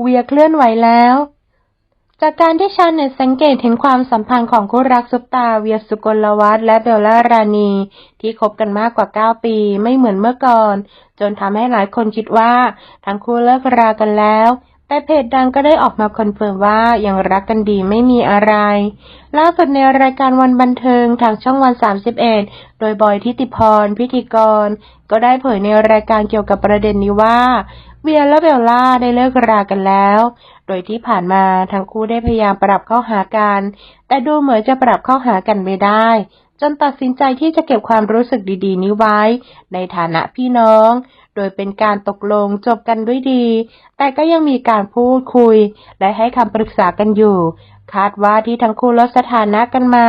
เวียเคลื่อนไหวแล้ว จากการที่ชาวเน็ตสังเกตเห็นความสัมพันธ์ของคู่รักซุปตาเวียสุกลวัฒน์และเบลล่ารานีที่คบกันมากกว่า 9 ปีไม่เหมือนเมื่อก่อน จนทำให้หลายคนคิดว่า ทั้งคู่เลิกรากันแล้วแต่เพจดังก็ได้ออกมาคอนเฟิร์มว่ายังรักกันดีไม่มีอะไร ล่าสุดในรายการวันบันเทิงทางช่องวัน 31 โดยบอยทิติพรพิธีกร ก็ได้เผยในรายการเกี่ยวกับประเด็นนี้ว่า เวียและเบลล่าได้เลิกรากันแล้ว โดยที่ผ่านมาทั้งคู่ได้พยายามปรับเข้าหากัน แต่ดูเหมือนจะปรับเข้าหากันไม่ได้ จนตัดสินใจที่จะเก็บความรู้สึกดีๆ นี้ไว้ ในฐานะพี่น้อง โดยเป็นการตกลงจบกันด้วยดี แต่ก็ยังมีการพูดคุย และให้คำปรึกษากันอยู่ คาดว่าที่ทั้งคู่ลดสถานะกันมา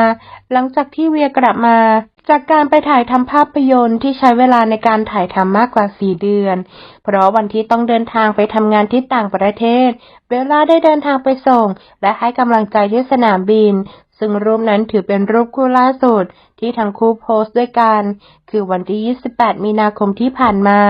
หลังจากที่เวียกลับมา จากการไปถ่ายทำภาพยนตร์ที่ใช้เวลาในการถ่ายทำมากกว่า 4 เดือน เพราะวันที่ต้องเดินทางไปทำงานที่ต่างประเทศ เบลล่าได้เดินทางไปส่ง และให้กำลังใจที่สนามบิน ซึ่งรูปนั้นถือเป็นรูปคู่ล่าสุดที่ทั้งคู่โพสต์ด้วยกัน คือวันที่ 28 มีนาคมที่ผ่านมา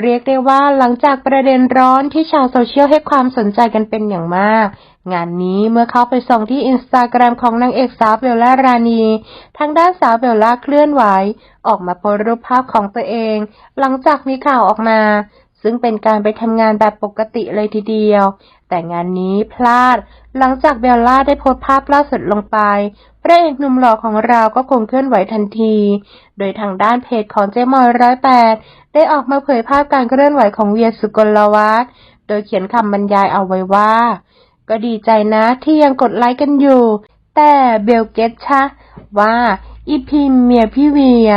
เรียกได้ว่าหลังจากประเด็นร้อนที่ชาวโซเชียลให้ความสนใจกันเป็นอย่างมาก งานนี้เมื่อเข้าไปส่องที่อินสตาแกรมของนางเอกสาวเบลล่ารานี ทางด้านสาวเบลล่าเคลื่อนไหว ออกมาโพสรูปภาพของตัวเอง หลังจากมีข่าวออกมา ซึ่งเป็นการไปทำงานแบบปกติเลยทีเดียว แต่งานนี้พลาด หลังจากเบลล่าได้โพสภาพล่าสุดลงไป พระเอกหนุ่มหล่อของเราก็คงเคลื่อนไหวทันที โดยทางด้านเพจของเจมอยร้อยแปดได้ออกมาเผยภาพการเคลื่อนไหวของเวียสุกลวัฒน์โดยเขียนคำบรรยายเอาไว้ว่า ก็ดีใจนะที่ยังกดไลค์กันอยู่ แต่เบลเกตชะว่าอีพิมเมียพี่เวีย